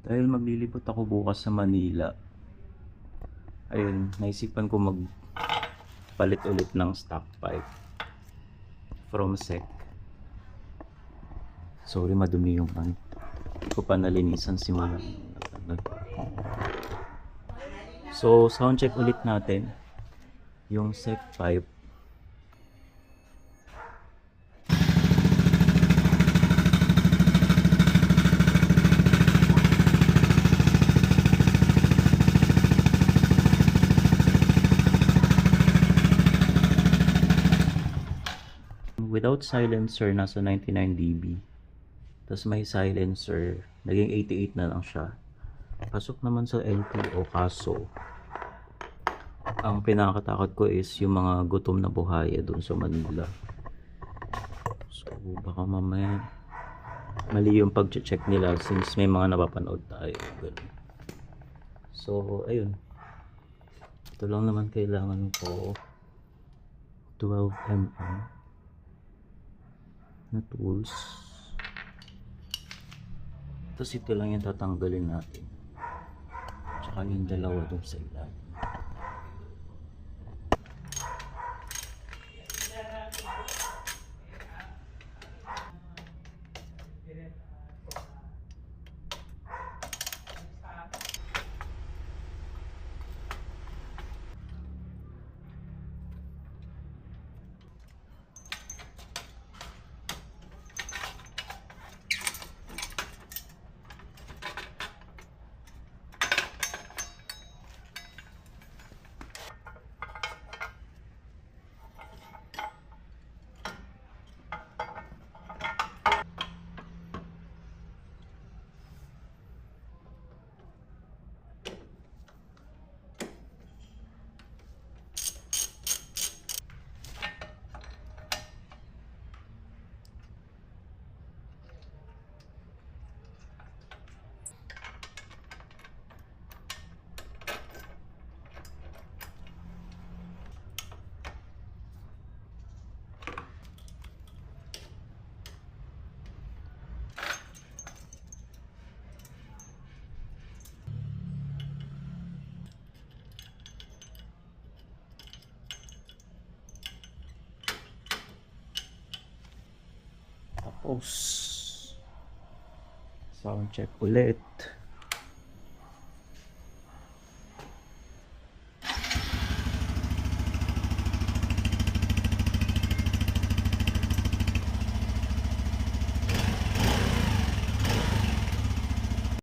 Dahil maglilibot ako bukas sa Manila. Ayun, naisipan ko mag palit ulit ng stock pipe from SEC. Sorry, madumi yung ano. Hindi ko pa nalinisan simula. So, sound check ulit natin yung SEC pipe. Without silencer, nasa 99 dB. Tapos may silencer, naging 88 na lang siya. Pasok naman sa LTO kaso, ang pinakatakot ko is yung mga gutom na buhaya doon sa Manila. So, baka mamaya mali yung pag-check nila since may mga napapanood tayo. Ganun. So, ayun. Ito lang naman kailangan ko 12 mm na tools. Tapos ito lang yung tatanggalin natin. Tsaka yung dalawa dun sa ilalim. Tapos, sound check ulit.